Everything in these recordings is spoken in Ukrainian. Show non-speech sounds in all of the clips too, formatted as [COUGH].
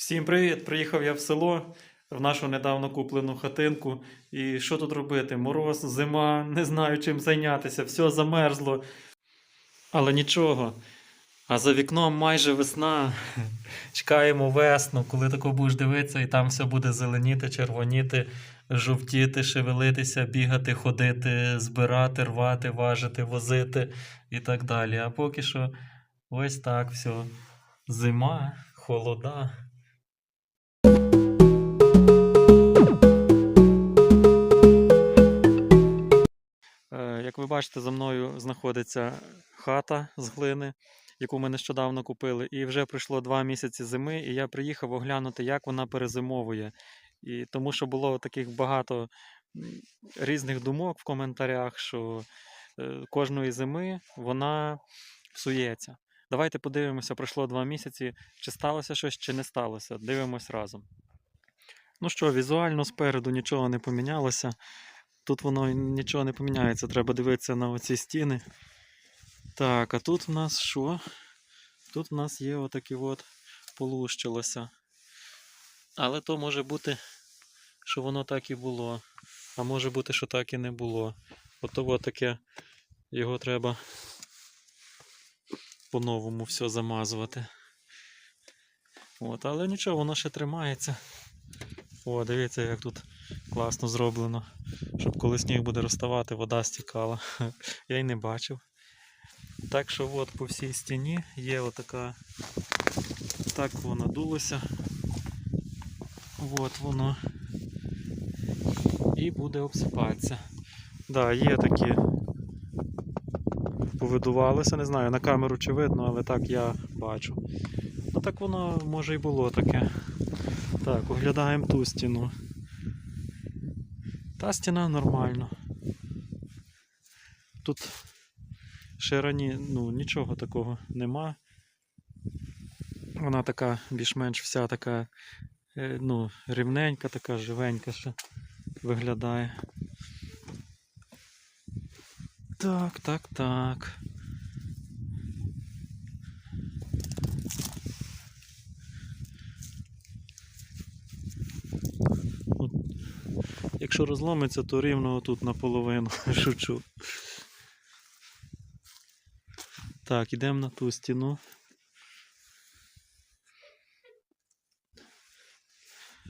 Всім привіт! Приїхав я в село в нашу недавно куплену хатинку. І що тут робити? Мороз, зима, не знаю чим зайнятися, все замерзло. Але нічого. А за вікном майже весна. [LAUGHS] Чекаємо весну, коли тако будеш дивитися, і там все буде зеленіти, червоніти, жовтіти, шевелитися, бігати, ходити, збирати, рвати, важити, возити і так далі. А поки що ось так все. Зима, холода. Бачите, за мною знаходиться хата з глини, яку ми нещодавно купили. І вже пройшло два місяці зими, і я приїхав оглянути, як вона перезимовує. І тому що було таких багато різних думок в коментарях, що е, кожної зими вона псується. Давайте подивимося, пройшло два місяці, чи сталося щось, чи не сталося. Дивимось разом. Ну що, візуально спереду нічого не помінялося. Тут воно нічого не поміняється, треба дивитися на оці стіни. Так, а тут в нас що? Тут в нас є отаке от полущилося. Але то може бути, що воно так і було. А може бути, що так і не було. Ото от таке його треба по-новому все замазувати. От, але нічого, воно ще тримається. О, дивіться, як тут класно зроблено. Щоб коли сніг буде розставати, вода стікала. [LAUGHS] Я й не бачив. Так що от по всій стіні є отака. Так воно дулося. От воно. І буде обсипатися. Да, є такі. Повидувалося, не знаю, на камеру чи видно, але так я бачу. Ну так воно може і було таке. Так, оглядаємо ту стіну. Та стіна нормально. Тут ще рані, ну, нічого такого нема. Вона така більш-менш вся така е, ну, рівненька, така живенька ще виглядає. Так, так, так. Якщо розломиться, то рівно тут наполовину [LAUGHS] шучу. Так, ідемо на ту стіну.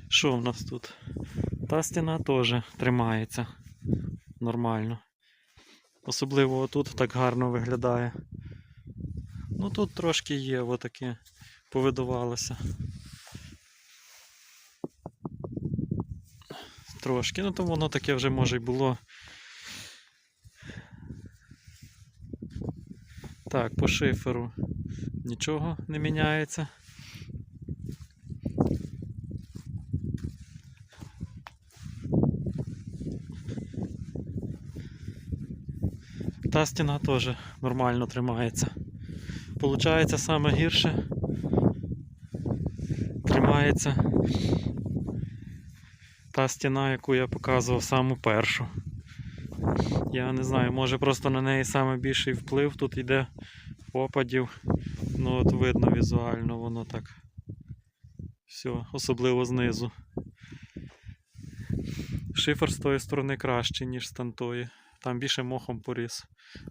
Що в нас тут? Та стіна теж тримається нормально. Особливо тут так гарно виглядає. Ну тут трошки є, отаке повидувалося. Трошки, ну то воно таке вже може й було. Так, по шиферу нічого не міняється. Та стіна теж нормально тримається. Получається саме гірше. Тримається та стіна, яку я показував саму першу. Я не знаю, може просто на неї саме більший вплив тут йде опадів. Ну от видно візуально воно так. Все, особливо знизу. Шифер з тої сторони кращий, ніж з тантої. Там більше мохом поріс,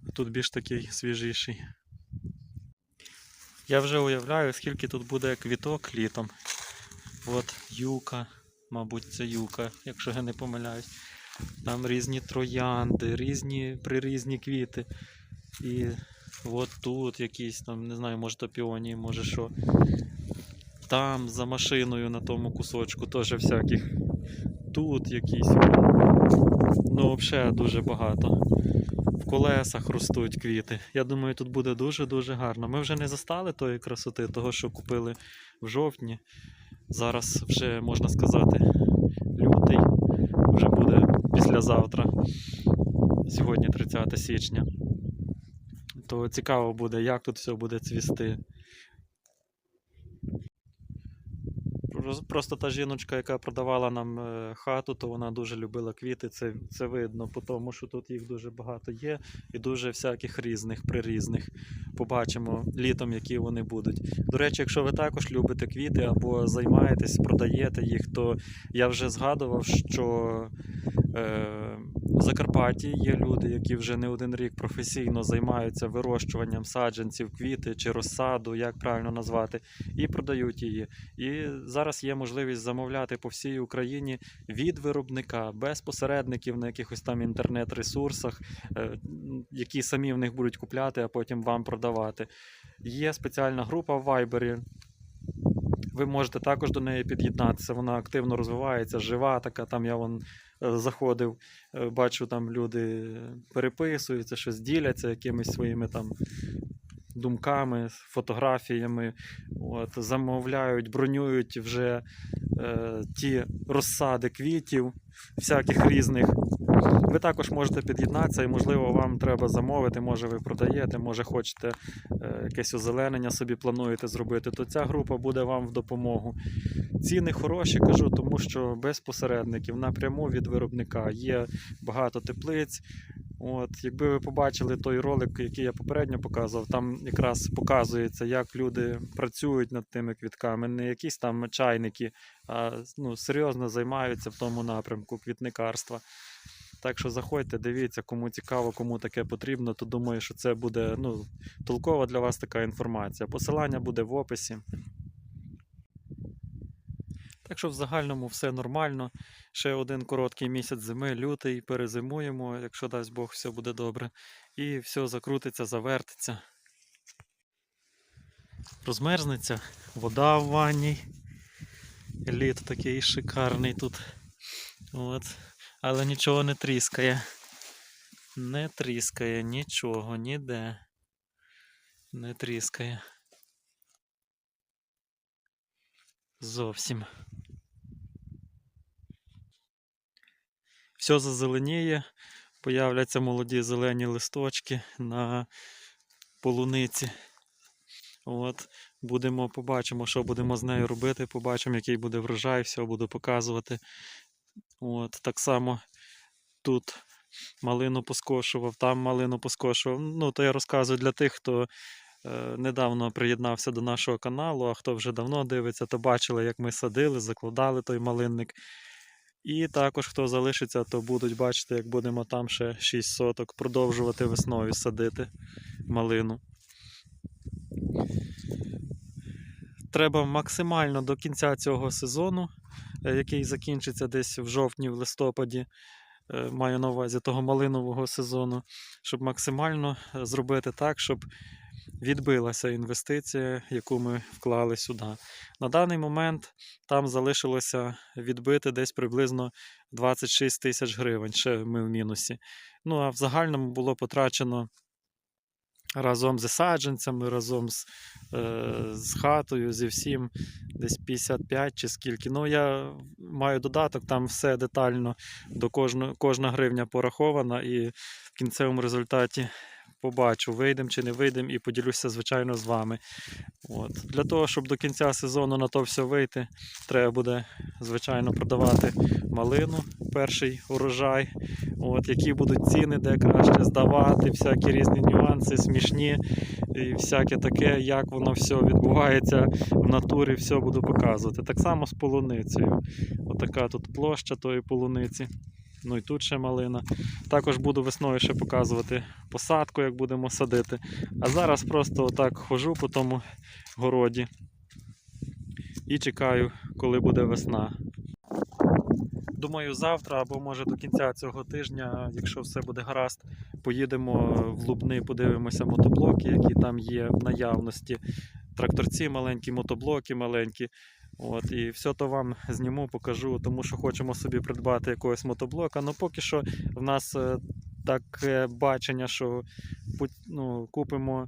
а тут більш такий свіжіший. Я вже уявляю, скільки тут буде квіток літом. От юка, мабуть, це юка, якщо я не помиляюсь. Там різні троянди, різні прирізні квіти. І от тут якісь там, не знаю, може то піонії, може що. Там за машиною на тому кусочку теж всяких. Тут якісь. Ну, взагалі дуже багато. В колесах ростуть квіти. Я думаю, тут буде дуже-дуже гарно. Ми вже не застали тої красоти, того, що купили в жовтні. Зараз вже можна сказати лютий, вже буде післязавтра, сьогодні 30 січня. То цікаво буде, як тут все буде цвісти. Просто та жіночка, яка продавала нам е, хату, то вона дуже любила квіти. Це, це видно, тому що тут їх дуже багато є, і дуже всяких різних, прирізних. Побачимо літом, які вони будуть. До речі, якщо ви також любите квіти або займаєтесь, продаєте їх, то я вже згадував, що е, в Закарпатті є люди, які вже не один рік професійно займаються вирощуванням саджанців, квіти чи розсаду, як правильно назвати, і продають її. І зараз є можливість замовляти по всій Україні від виробника, без посередників на якихось там інтернет-ресурсах, е, які самі в них будуть купляти, а потім вам продавати. Є спеціальна група в Viber. Ви можете також до неї під'єднатися. Вона активно розвивається, жива така. Там я вон е, заходив, е, бачу, там люди переписуються, щось діляться якимись своїми там думками, фотографіями. От, замовляють, бронюють вже е, ті розсади квітів, всяких різних. Ви також можете під'єднатися і, можливо, вам треба замовити, може ви продаєте, може хочете е, якесь озеленення собі плануєте зробити, то ця група буде вам в допомогу. Ціни хороші, кажу, тому що без посередників напряму від виробника є багато теплиць. От, якби ви побачили той ролик, який я попередньо показував, там якраз показується, як люди працюють над тими квітками, не якісь там чайники, а ну, серйозно займаються в тому напрямку квітникарства. Так що заходьте, дивіться, кому цікаво, кому таке потрібно, то думаю, що це буде ну, толкова для вас така інформація. Посилання буде в описі. Так що в загальному все нормально. Ще один короткий місяць зими, лютий, перезимуємо, якщо дасть Бог, все буде добре. І все закрутиться, завертиться. Розмерзнеться, вода в ванні. Лід такий шикарний тут. От. Але нічого не тріскає. Не тріскає нічого, ніде. Не тріскає. Зовсім. Все зазеленіє, появляться молоді зелені листочки на полуниці. От, будемо, побачимо, що будемо з нею робити, побачимо, який буде врожай, все буду показувати. От, так само тут малину поскошував, там малину поскошував. Ну, то я розказую для тих, хто е, недавно приєднався до нашого каналу, а хто вже давно дивиться, то бачили, як ми садили, закладали той малинник. І також, хто залишиться, то будуть бачити, як будемо там ще 6 соток продовжувати весною садити малину. Треба максимально до кінця цього сезону, е, який закінчиться десь в жовтні, в листопаді, е, маю на увазі того малинового сезону, щоб максимально е, зробити так, щоб відбилася інвестиція, яку ми вклали сюди. На даний момент там залишилося відбити десь приблизно 26 тисяч гривень. Ще ми в мінусі. Ну а в загальному було потрачено разом з саджанцями, разом з, е, з хатою, зі всім десь 55 чи скільки. Ну, я маю додаток, там все детально до кожного, кожна гривня порахована, і в кінцевому результаті побачу, вийдемо чи не вийдемо, і поділюся, звичайно, з вами. От. Для того, щоб до кінця сезону на то все вийти, треба буде, звичайно, продавати малину, перший урожай. От, які будуть ціни, де краще здавати, всякі різні нюанси, смішні і всяке таке, як воно все відбувається в натурі, все буду показувати. Так само з полуницею. Отака тут площа тої полуниці. Ну і тут ще малина. Також буду весною ще показувати посадку, як будемо садити. А зараз просто отак хожу по тому городі і чекаю, коли буде весна. Думаю, завтра або може до кінця цього тижня, якщо все буде гаразд, поїдемо в Лубни, подивимося мотоблоки, які там є в наявності. Тракторці маленькі, мотоблоки маленькі. От, і все то вам зніму, покажу, тому що хочемо собі придбати якогось мотоблока. Ну поки що в нас е, таке бачення, що ну, купимо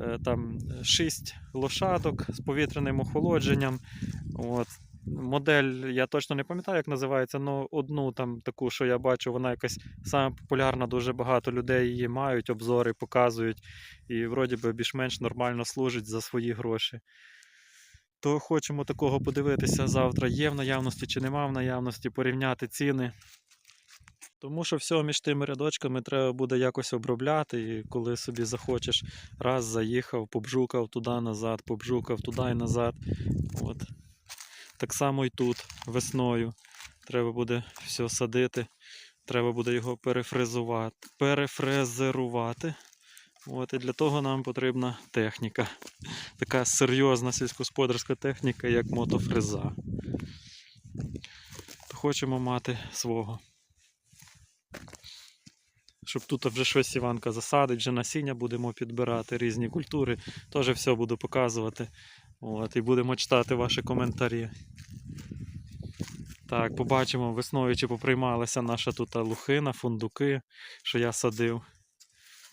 е, там 6 лошадок з повітряним охолодженням. От. Модель, я точно не пам'ятаю, як називається, але одну там таку, що я бачу, вона якась саме популярна, дуже багато людей її мають, обзори показують, і вроді би більш-менш нормально служить за свої гроші. То хочемо такого подивитися завтра, є в наявності чи нема в наявності, порівняти ціни. Тому що все між тими рядочками треба буде якось обробляти, і коли собі захочеш, раз заїхав, побжукав туди назад, побжукав туди і назад. От. Так само і тут весною. Треба буде все садити, треба буде його перефрезувати, перефрезерувати. От, і для того нам потрібна техніка. Така серйозна сільськогосподарська техніка, як мотофреза. То хочемо мати свого. Щоб тут вже щось Іванка засадить, вже насіння будемо підбирати, різні культури. Теж все буду показувати. От, і будемо читати ваші коментарі. Так, побачимо весною, чи поприймалася наша тут лухина, фундуки, що я садив.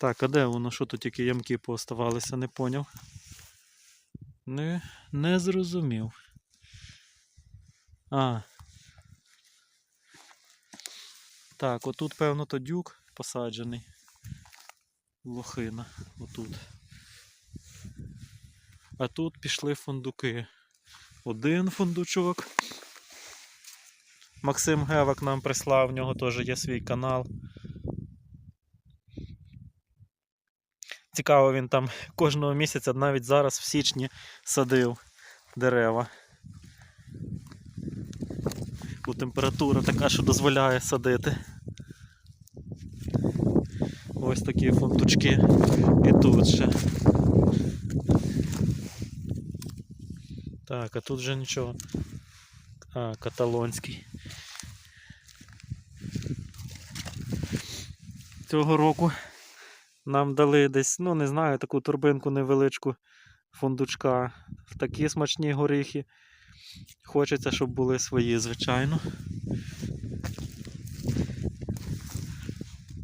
Так, а де воно? Що тут тільки ямки пооставалися, не поняв. Не, не зрозумів. А. Так, отут, певно, то дюк посаджений. Лохина. Отут. А тут пішли фундуки. Один фундучок. Максим Гевак нам прислав, в нього теж є свій канал. Цікаво, він там кожного місяця, навіть зараз в січні садив дерева. Бо температура така, що дозволяє садити. Ось такі фундучки. І тут ще. Так, а тут вже нічого. А, каталонський. Цього року нам дали десь, ну не знаю, таку турбинку невеличку фундучка. Такі смачні горіхи. Хочеться, щоб були свої, звичайно.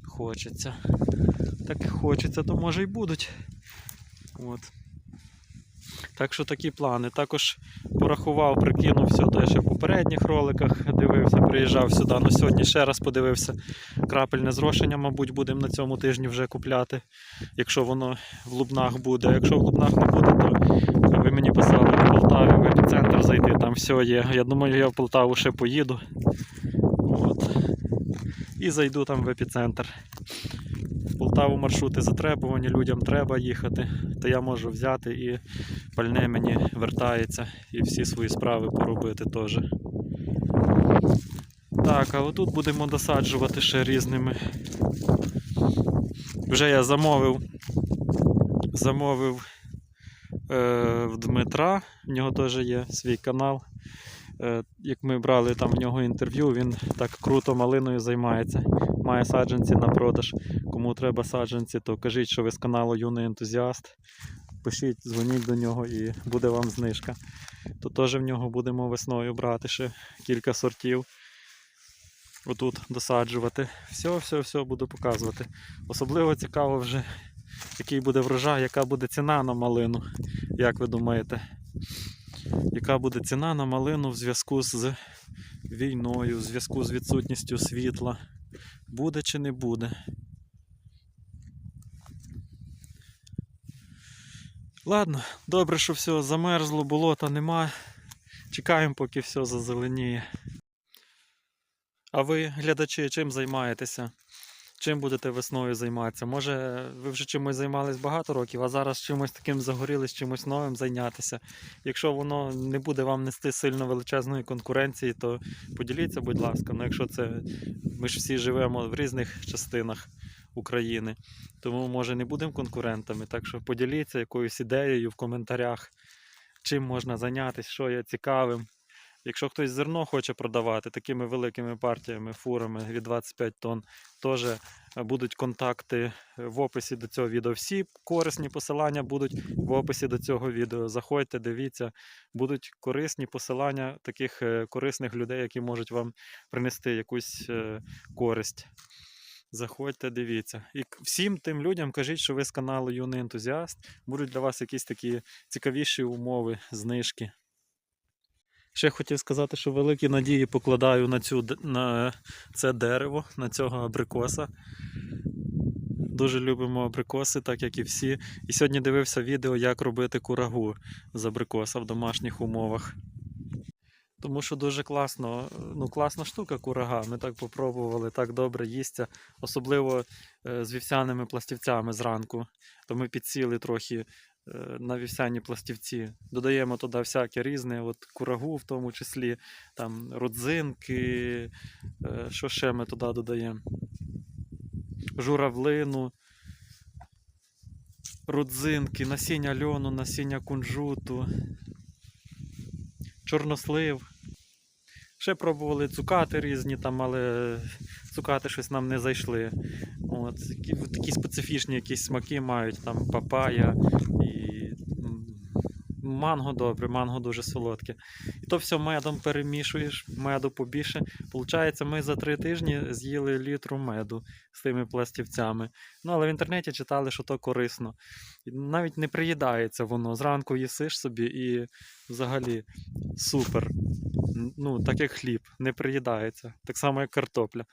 Хочеться. Так і хочеться, то може й будуть. От. Так що такі плани. Також порахував, прикинув все те, що в попередніх роликах дивився, приїжджав сюди. Ну сьогодні ще раз подивився. Крапельне зрошення, мабуть, будемо на цьому тижні вже купляти, якщо воно в Лубнах буде. А якщо в Лубнах не буде, то ви мені писали в Полтаві, в епіцентр зайти, там все є. Я думаю, я в Полтаву ще поїду. От. І зайду там в епіцентр. Полтаву маршрути затребувані, людям треба їхати, то я можу взяти і пальне мені вертається і всі свої справи поробити теж. Так, а отут будемо досаджувати ще різними. Вже я замовив. Замовив е, в Дмитра, в нього теж є свій канал. Е, як ми брали там в нього інтерв'ю, він так круто малиною займається. Має саджанці на продаж. Кому треба саджанці, то кажіть, що ви з каналу Юний ентузіаст. Пишіть, дзвоніть до нього і буде вам знижка. То теж в нього будемо весною брати ще кілька сортів. Отут досаджувати. Все, все, все буду показувати. Особливо цікаво вже, який буде врожай, яка буде ціна на малину. Як ви думаєте? Яка буде ціна на малину в зв'язку з війною, в зв'язку з відсутністю світла? Буде чи не буде? Ладно, добре, що все замерзло, болота нема. Чекаємо, поки все зазеленіє. А ви, глядачі, чим займаєтеся? Чим будете весною займатися? Може, ви вже чимось займались багато років, а зараз чимось таким загорілись, чимось новим зайнятися. Якщо воно не буде вам нести сильно величезної конкуренції, то поділіться, будь ласка. Ну, якщо це ми ж всі живемо в різних частинах України, тому може не будемо конкурентами. Так що поділіться якоюсь ідеєю в коментарях, чим можна зайнятися, що є цікавим. Якщо хтось зерно хоче продавати такими великими партіями, фурами від 25 тонн, теж е, будуть контакти в описі до цього відео. Всі корисні посилання будуть в описі до цього відео. Заходьте, дивіться, будуть корисні посилання таких е, корисних людей, які можуть вам принести якусь е, користь. Заходьте, дивіться. І всім тим людям кажіть, що ви з каналу Юний ентузіаст. Будуть для вас якісь такі цікавіші умови, знижки. Ще хотів сказати, що великі надії покладаю на, цю, на це дерево, на цього абрикоса. Дуже любимо абрикоси, так як і всі. І сьогодні дивився відео, як робити курагу з абрикоса в домашніх умовах. Тому що дуже класно, ну класна штука курага. Ми так попробували, так добре їсться, особливо е, з вівсяними пластівцями зранку. То ми підсіли трохи на вівсяні пластівці. Додаємо туди всяке різне, от курагу в тому числі, там родзинки, е, що ще ми туди додаємо? Журавлину, родзинки, насіння льону, насіння кунжуту, чорнослив. Ще пробували цукати різні, там, але цукати щось нам не зайшли. От, такі, специфічні якісь смаки мають, там папая і манго добре, манго дуже солодке. І то все медом перемішуєш, меду побільше. Получається, ми за три тижні з'їли літру меду з тими пластівцями. Ну, але в інтернеті читали, що то корисно. І навіть не приїдається воно. Зранку їсиш собі і взагалі супер. Ну, так як хліб, не приїдається. Так само, як картопля.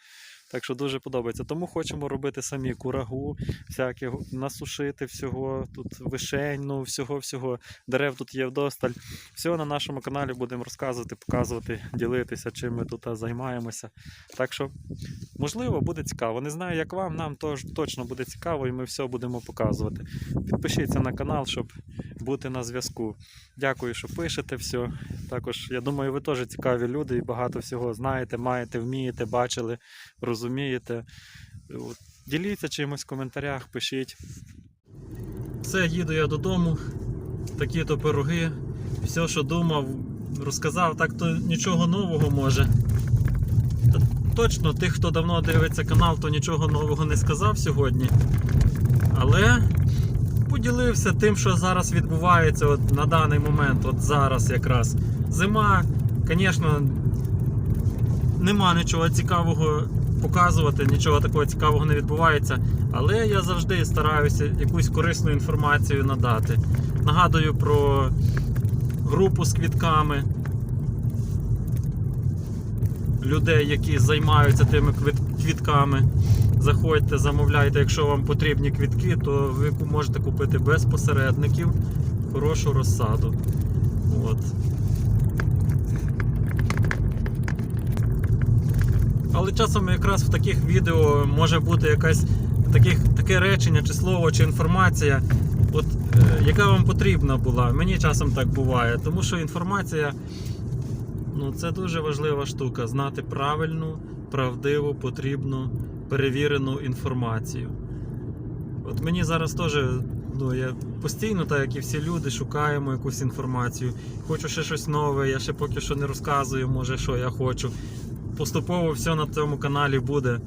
Так що дуже подобається. Тому хочемо робити самі курагу, всяке насушити всього, тут вишень, ну, всього-всього. Дерев тут є вдосталь. Всього на нашому каналі будемо розказувати, показувати, ділитися, чим ми тут займаємося. Так що, можливо, буде цікаво. Не знаю, як вам, нам тож точно буде цікаво, і ми все будемо показувати. Підпишіться на канал, щоб бути на зв'язку. Дякую, що пишете все. Також, я думаю, ви теж цікаві люди і багато всього знаєте, маєте, вмієте, бачили, розумієте. От, Діліться чимось в коментарях, пишіть. Все, їду я додому. Такі то пироги. Все, що думав, розказав, так то нічого нового може. Точно, тих, хто давно дивиться канал, то нічого нового не сказав сьогодні. Але поділився тим, що зараз відбувається от на даний момент, от зараз якраз. Зима, звісно, нема нічого цікавого показувати, нічого такого цікавого не відбувається. Але я завжди стараюся якусь корисну інформацію надати. Нагадую про групу з квітками людей, які займаються тими квітками. Заходьте, замовляйте, якщо вам потрібні квітки, то ви можете купити без посередників хорошу розсаду. От. Але часом якраз в таких відео може бути якась таких, таке речення, чи слово, чи інформація, от, е, яка вам потрібна була. Мені часом так буває, тому що інформація ну, це дуже важлива штука. Знати правильну, правдиву, потрібну, перевірену інформацію. От мені зараз теж, ну, я постійно, так як і всі люди, шукаємо якусь інформацію. Хочу ще щось нове, я ще поки що не розказую, може, що я хочу. Поступово все на цьому каналі буде.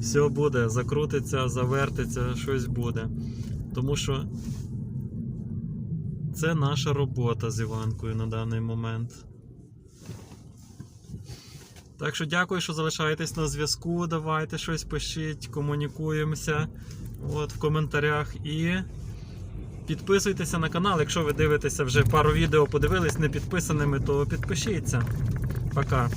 Все буде, закрутиться, завертиться, щось буде. Тому що це наша робота з Іванкою на даний момент. Так що дякую, що залишаєтесь на зв'язку. Давайте щось пишіть, комунікуємося от, в коментарях. І підписуйтеся на канал. Якщо ви дивитеся вже пару відео, подивились не підписаними, то підпишіться. Пока.